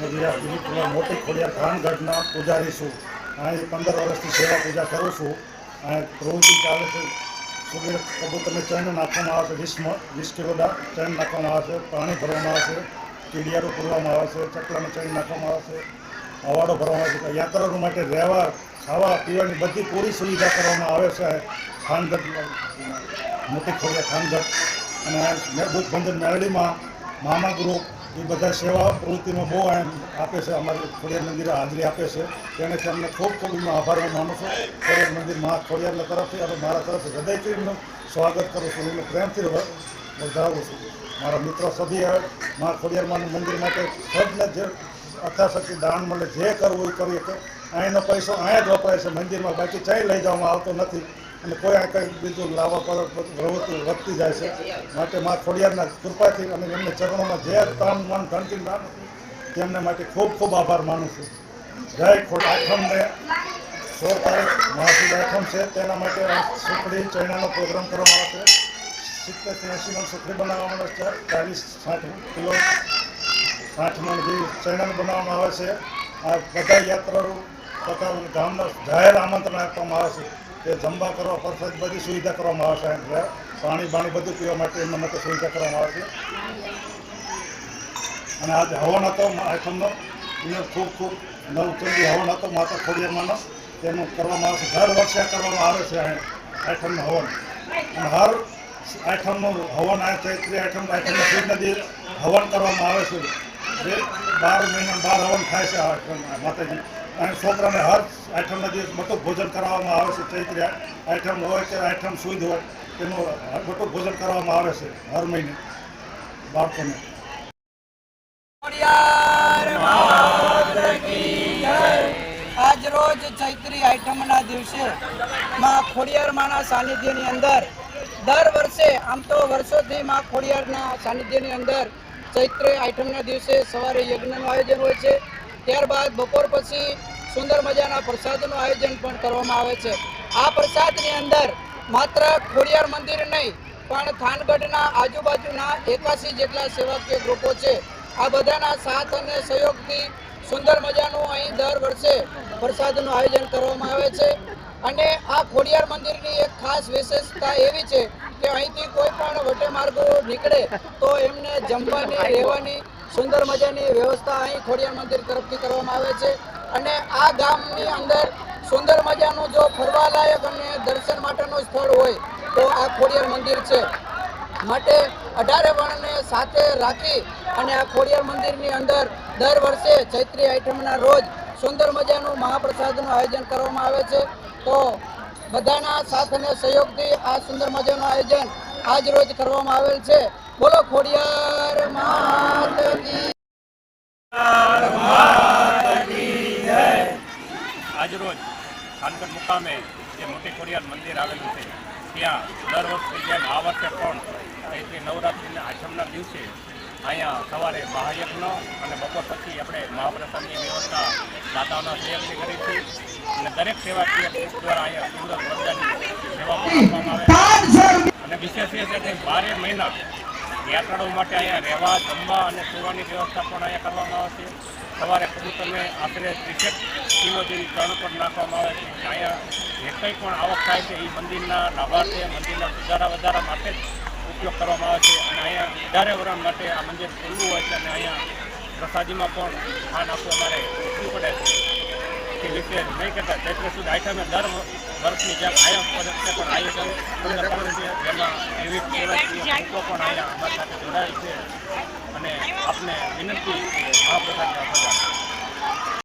હું વિરાટ મોટી ખોડિયાર ખાનગઢના પૂજારી છું. અહીં પંદર વર્ષથી સેવા પૂજા કરું છું. અહીં પ્રવૃત્તિ ચાલે છે. સુગીર કબૂતરને ચણ નાખવામાં આવે છે. વીસ વીસ કિલો દા નાખવામાં આવે છે. પાણી ભરવામાં આવે છે. કીડિયારો પૂરવામાં આવે છે. ચકલાને ચૈન નાખવામાં આવે છે. અવાડો ભરવામાં આવે છે. યાત્રાળુ માટે રહેવા ખાવા, પીવાની બધી પૂરી સુવિધા કરવામાં આવે છે. ખાનગઢ, મોટી ખોડિયા ખાનગઢ. અને દૂધ ભંજન મેળડીમાં મામા ગ્રુપ એ બધા સેવા પ્રવૃત્તિમાં બહુ એમ આપે છે. અમારી ખોડિયાર મંદિરે હાજરી આપે છે. તેને અમને ખૂબ ખૂબ આભાર માનું છું. ખોડિયાર મંદિર મહા ખોડિયારના તરફથી અને મારા તરફથી હૃદયથી એમનું સ્વાગત કરું છું. એમને પ્રેમથી વધારું છું. મારા મિત્રો સભી આવે મા ખોડિયારમાં મંદિર માટે સબને જે અથાશક્તિ દાન મળે, જે કરવું એ કરીએ કે અહીંનો પૈસો અહીંયા જ વપરાય છે. મંદિરમાં બાકી ચાઈ લઈ જવામાં આવતો નથી. અને કોઈ આ કંઈ બીજું લાવવા પર પ્રવૃત્તિ વધતી જાય છે. માટે મા ખોડિયારના કૃપાથી અને એમને ચરણોમાં જે તન મન ધનથી દાન તેમને માટે ખૂબ ખૂબ આભાર માનું છું. જય ખોડ આઠમને સોળ તારીખ મહાશિવ આઠમ છે. તેના માટે સુખડી ચૈનાનો પ્રોગ્રામ કરવામાં આવશે સિત્તેરથી એંસી મણ સુખડી બનાવવામાં આવે છે. ચાલીસ સાઠ કિલો સાઠ મણ બી ચૈનાનું બનાવવામાં આવે છે. આ બધા યાત્રાળુ તથા ગામના જાહેર આમંત્રણ આપવામાં આવે છે. કે જમવા કરવા પરસાદ બધી સુવિધા કરવામાં આવે છે એટલે પાણી બાણી બધું પીવા માટે એમના માટે સુવિધા કરવામાં આવે છે. અને આજે હવન હતો આઠમનો એનો ખૂબ ખૂબ નવચંદી હવન હતો માતા ખોડિયારમાંનો. તેનું કરવામાં આવે છે. દર વર્ષે કરવામાં આવે છે અહીં આઠમનું હવન. અને હર આઠમનું હવન, આ ચૈત્રી આઠમ, આઠમના સૂર્ય નદી હવન કરવામાં આવે છે. જે બાર મહિના બાર હવન થાય છે આઠમ માતાજી અને છોકરાને હર આઠમના દિવસ મોટું ભોજન કરાવવામાં આવે છે ચૈત્રી આઠમ હોય કે આઠમ સુદ હોય તેનું મોટું ભોજન કરવામાં આવે છે હર મહિને બાળકોને. આજ રોજ ચૈત્રી આઠમના દિવસે માં ખોડિયારમાંના સાનિધ્યની અંદર દર વર્ષે, આમ તો વર્ષોથી માં ખોડિયારના સાનિધ્યની અંદર ચૈત્રી આઠમના દિવસે સવારે યજ્ઞનું આયોજન હોય છે. ત્યારબાદ બપોર પછી સુંદર મજાના પ્રસાદનું આયોજન પણ કરવામાં આવે છે. આ પ્રસાદની અંદર માત્ર ખોડિયાર મંદિર નહીં, પણ થાનગઢના આજુબાજુના એકાસી જેટલા સેવાકીય ગ્રુપો છે. આ બધાના સાથ અને સહયોગથી સુંદર મજાનું અહીં દર વર્ષે પ્રસાદનું આયોજન કરવામાં આવે છે. અને આ ખોડિયાર મંદિરની એક ખાસ વિશેષતા એવી છે કે અહીંથી કોઈ પણ વટેમાર્ગો નીકળે તો એમને જમવાની, રહેવાની સુંદર મજાની વ્યવસ્થા અહીં ખોડિયાર મંદિર તરફથી કરવામાં આવે છે. અને આ ગામની અંદર સુંદર મજાનું જો ફરવાલાયક અને દર્શન માટેનું સ્થળ હોય, તો આ ખોડિયાર મંદિર છે. માટે અઢારે વર્ણને સાથે રાખી અને આ ખોડિયાર મંદિરની અંદર દર વર્ષે ચૈત્રી આઠમના રોજ સુંદર મજાનું મહાપ્રસાદનું આયોજન કરવામાં આવે છે. તો બધાના સાથ અને સહયોગથી આ સુંદર મજાનું આયોજન આજ રોજ કરવામાં આવેલ છે. બોલો ખોડિયાર માત કી આજરોજ ખાનગઢ મુકામે જે મોટી ખોડિયાર મંદિર આવેલું છે ત્યાં દર વર્ષે જેમ આ વર્ષે પણ અહીંથી નવરાત્રિના આશ્રમના દિવસે અહીંયા સવારે મહાયજ્ઞ અને બપોર પછી આપણે મહાપ્રસાદની વ્યવસ્થા દાતાઓના સહયોગથી કરી છે. અને દરેક સેવાકીય દ્વારા અહીંયા સુંદર મજાની સેવા આપવામાં આવે અને વિશેષ એ છે કે બારે મહિના યાત્રાળુઓ માટે અહીંયા રહેવા, જમવા અને સુવાની વ્યવસ્થા પણ અહીંયા કરવામાં આવે છે. સવારે કબૂતરને આશરે ત્રીસેક કિલો જેવી ત્રણ પર નાખવામાં આવે છે. અહીંયા જે કંઈ પણ આવક થાય છે, એ મંદિરના લાભાર્થે મંદિરના સુધારા વધારા માટે જ ઉપયોગ કરવામાં આવે છે. અને અહીંયા વધારે વરણ માટે આ મંદિર ખુલ્લું હોય છે અને અહીંયા પ્રસાદીમાં પણ ખાન આપવું અમારે કે વિશે નહીં કહેતા. ચૈત્ર સુદ આઈટમે દર વર્ષની જેમ આયોગ પદક્ષે પણ આયોજન છે જેમાં વિવિધ લોકો પણ અહીંયા અમારી સાથે જોડાયેલ છે. અને આપને વિનંતી આ પ્રસાદ